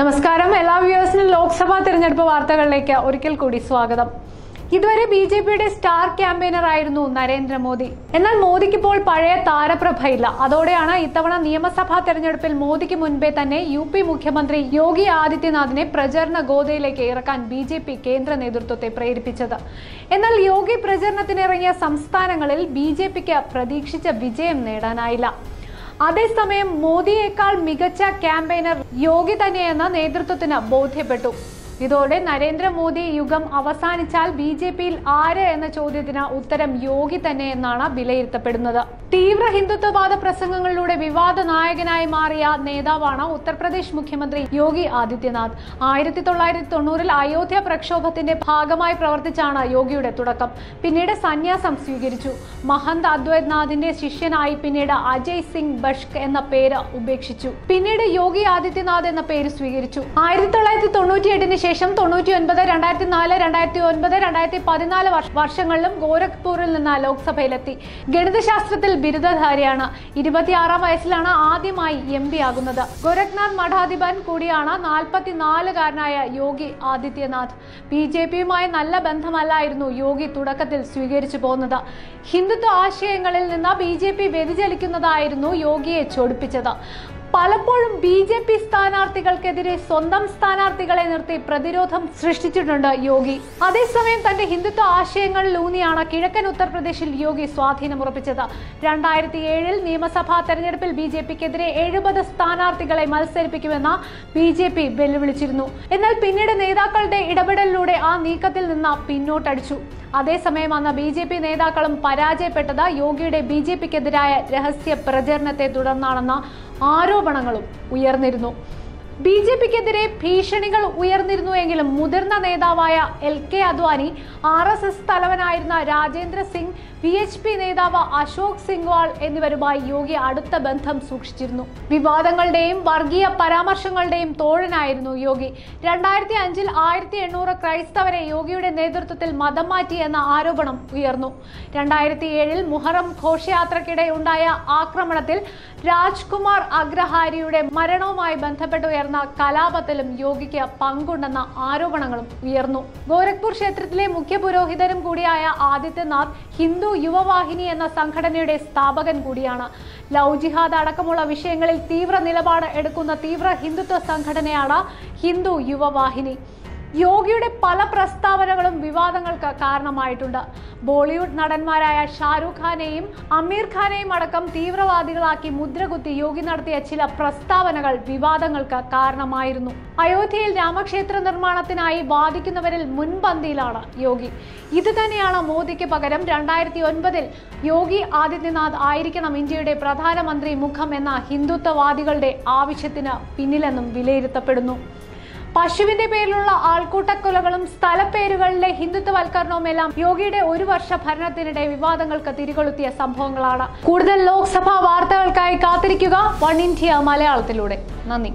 നമസ്കാരം. എല്ലാ വ്യൂവേഴ്സിനും ലോക്സഭാ തെരഞ്ഞെടുപ്പ് വാർത്തകളിലേക്ക് ഒരിക്കൽ കൂടി സ്വാഗതം. ഇതുവരെ ബി ജെ പിയുടെ സ്റ്റാർ ക്യാമ്പയിനർ ആയിരുന്നു നരേന്ദ്രമോദി. എന്നാൽ മോദിക്ക് ഇപ്പോൾ പഴയ താരപ്രഭയില്ല. അതോടെയാണ് ഇത്തവണ നിയമസഭാ തെരഞ്ഞെടുപ്പിൽ മോദിക്ക് മുൻപേ തന്നെ യു പി മുഖ്യമന്ത്രി യോഗി ആദിത്യനാഥിനെ പ്രചരണ ഗോതയിലേക്ക് ഇറക്കാൻ ബി ജെ പി കേന്ദ്ര നേതൃത്വത്തെ പ്രേരിപ്പിച്ചത്. എന്നാൽ യോഗി പ്രചരണത്തിനിറങ്ങിയ സംസ്ഥാനങ്ങളിൽ ബി ജെ പിക്ക് പ്രതീക്ഷിച്ച വിജയം നേടാനായില്ല. അതേസമയം മോദിയേക്കാൾ മികച്ച ക്യാമ്പയിനർ യോഗി തന്നെയെന്ന് നേതൃത്വത്തിന് ബോധ്യപ്പെട്ടു. ഇതോടെ നരേന്ദ്രമോദി യുഗം അവസാനിച്ചാൽ ബി ജെ പിയിൽ ആര് എന്ന ചോദ്യത്തിന് ഉത്തരം യോഗി തന്നെ എന്നാണ് വിലയിരുത്തപ്പെടുന്നത്. തീവ്ര ഹിന്ദുത്വവാദ പ്രസംഗങ്ങളിലൂടെ വിവാദ നായകനായി മാറിയ നേതാവാണ് ഉത്തർപ്രദേശ് മുഖ്യമന്ത്രി യോഗി ആദിത്യനാഥ്. ആയിരത്തി തൊള്ളായിരത്തി തൊണ്ണൂറിൽ അയോധ്യ പ്രക്ഷോഭത്തിന്റെ ഭാഗമായി പ്രവർത്തിച്ചാണ് യോഗിയുടെ തുടക്കം. പിന്നീട് സന്യാസം സ്വീകരിച്ചു. മഹന്ത് അദ്വൈത്നാഥിന്റെ ശിഷ്യനായി പിന്നീട് അജയ് സിംഗ് ബഷ്ക് എന്ന പേര് ഉപേക്ഷിച്ചു. പിന്നീട് യോഗി ആദിത്യനാഥ് എന്ന പേര് സ്വീകരിച്ചു. ആയിരത്തി തൊള്ളായിരത്തി തൊണ്ണൂറ്റി എട്ടിന് ശേഷം തൊണ്ണൂറ്റി ഒൻപത് രണ്ടായിരത്തി നാല് രണ്ടായിരത്തി ഒൻപത് രണ്ടായിരത്തി പതിനാല് വർഷങ്ങളിലും ഗോരഖ്പൂരിൽ നിന്ന് ലോക്സഭയിലെത്തി. ഗണിതശാസ്ത്രത്തിൽ ബിരുദധാരിയാണ്. ഇരുപത്തിയാറാം വയസ്സിലാണ് ആദ്യമായി എം പി ആകുന്നത്. ഗോരഖ്നാഥ് മഠാധിപൻ കൂടിയാണ് നാൽപ്പത്തിനാലുകാരനായ യോഗി ആദിത്യനാഥ്. ബി ജെ പിയുമായി നല്ല ബന്ധമല്ലായിരുന്നു യോഗി തുടക്കത്തിൽ സ്വീകരിച്ചു പോകുന്നത് ഹിന്ദുത്വ ആശയങ്ങളിൽ നിന്ന് ബി ജെ പി വ്യതിചലിക്കുന്നതായിരുന്നു യോഗിയെ ചൊടിപ്പിച്ചത്. പലപ്പോഴും ബി ജെ പി സ്ഥാനാർത്ഥികൾക്കെതിരെ സ്വന്തം സ്ഥാനാർത്ഥികളെ നിർത്തി പ്രതിരോധം സൃഷ്ടിച്ചിട്ടുണ്ട് യോഗി. അതേസമയം തന്റെ ഹിന്ദുത്വ ആശയങ്ങളിൽ ഊന്നിയാണ് കിഴക്കൻ ഉത്തർപ്രദേശിൽ യോഗി സ്വാധീനമുറപ്പിച്ചത് രണ്ടായിരത്തി ഏഴിൽ നിയമസഭാ തെരഞ്ഞെടുപ്പിൽ ബി ജെ പിക്കെതിരെ എഴുപത് സ്ഥാനാർത്ഥികളെ മത്സരിപ്പിക്കുമെന്ന് ബി ജെ പി വെല്ലുവിളിച്ചിരുന്നു. എന്നാൽ പിന്നീട് നേതാക്കളുടെ ഇടപെടലിലൂടെ ആ നീക്കത്തിൽ നിന്ന് പിന്നോട്ടടിച്ചു. അതേസമയം അന്ന് ബി ജെ പി നേതാക്കളും പരാജയപ്പെട്ടത് യോഗിയുടെ ബി ജെ പിക്കെതിരായ രഹസ്യ പ്രചരണത്തെ തുടർന്നാണെന്ന ആരോപണങ്ങളും ഉയർന്നിരുന്നു. ബി ജെ പിക്കെതിരെ ഭീഷണികൾ ഉയർന്നിരുന്നുവെങ്കിലും മുതിർന്ന നേതാവായ L K Advani R S S തലവനായിരുന്ന Rajendra Singh V H P നേതാവ് അശോക് സിംഗ്വാൾ എന്നിവരുമായി യോഗി അടുത്ത ബന്ധം സൂക്ഷിച്ചിരുന്നു. വിവാദങ്ങളുടെയും വർഗീയ പരാമർശങ്ങളുടെയും തോഴനായിരുന്നു യോഗി. രണ്ടായിരത്തി അഞ്ചിൽ ആയിരത്തി എണ്ണൂറ് ക്രൈസ്തവരെ യോഗിയുടെ നേതൃത്വത്തിൽ മതം മാറ്റി എന്ന ആരോപണം ഉയർന്നു. രണ്ടായിരത്തി ഏഴിൽ മുഹറം ഘോഷയാത്രക്കിടെ ഉണ്ടായ ആക്രമണത്തിൽ രാജ്കുമാർ അഗ്രഹാരിയുടെ മരണവുമായി ബന്ധപ്പെട്ട് കലാപത്തിലും യോഗിക്ക് പങ്കുണ്ടെന്ന ആരോപണങ്ങളും ഉയർന്നു. ഗോരഖ്പൂർ ക്ഷേത്രത്തിലെ മുഖ്യ പുരോഹിതരും കൂടിയായ ആദിത്യനാഥ് ഹിന്ദു യുവവാഹിനി എന്ന സംഘടനയുടെ സ്ഥാപകൻ കൂടിയാണ്. ലവ് ജിഹാദ് അടക്കമുള്ള വിഷയങ്ങളിൽ തീവ്ര നിലപാട് എടുക്കുന്ന തീവ്ര ഹിന്ദുത്വ സംഘടനയാണ് ഹിന്ദു യുവവാഹിനി. യോഗിയുടെ പല പ്രസ്താവനകളും വിവാദങ്ങൾക്ക് കാരണമായിട്ടുണ്ട്. ബോളിവുഡ് നടന്മാരായ ഷാരൂഖ് ഖാനെയും അമീർ ഖാനെയും അടക്കം തീവ്രവാദികളാക്കി മുദ്രകുത്തി യോഗി നടത്തിയ ചില പ്രസ്താവനകൾ വിവാദങ്ങൾക്ക് കാരണമായിരുന്നു. അയോധ്യയിൽ രാമക്ഷേത്ര നിർമ്മാണത്തിനായി വാദിക്കുന്നവരിൽ മുൻപന്തിയിലാണ് യോഗി. ഇത് തന്നെയാണ് മോദിക്ക് പകരം രണ്ടായിരത്തി ഒൻപതിൽ യോഗി ആദിത്യനാഥ് ആയിരിക്കണം ഇന്ത്യയുടെ പ്രധാനമന്ത്രി മുഖം എന്ന ഹിന്ദുത്വവാദികളുടെ ആവശ്യത്തിന് പിന്നിലെന്നും വിലയിരുത്തപ്പെടുന്നു. പശുവിന്റെ പേരിലുള്ള ആൾക്കൂട്ടക്കൊലകളും സ്ഥലപ്പേരുകളിലെ ഹിന്ദുത്വവൽക്കരണവും എല്ലാം യോഗിയുടെ ഒരു വർഷ ഭരണത്തിനിടെ വിവാദങ്ങൾക്ക് തിരികൊളുത്തിയ സംഭവങ്ങളാണ്. കൂടുതൽ ലോക്സഭാ വാർത്തകൾക്കായി കാത്തിരിക്കുക. One India മലയാളത്തിലൂടെ. നന്ദി.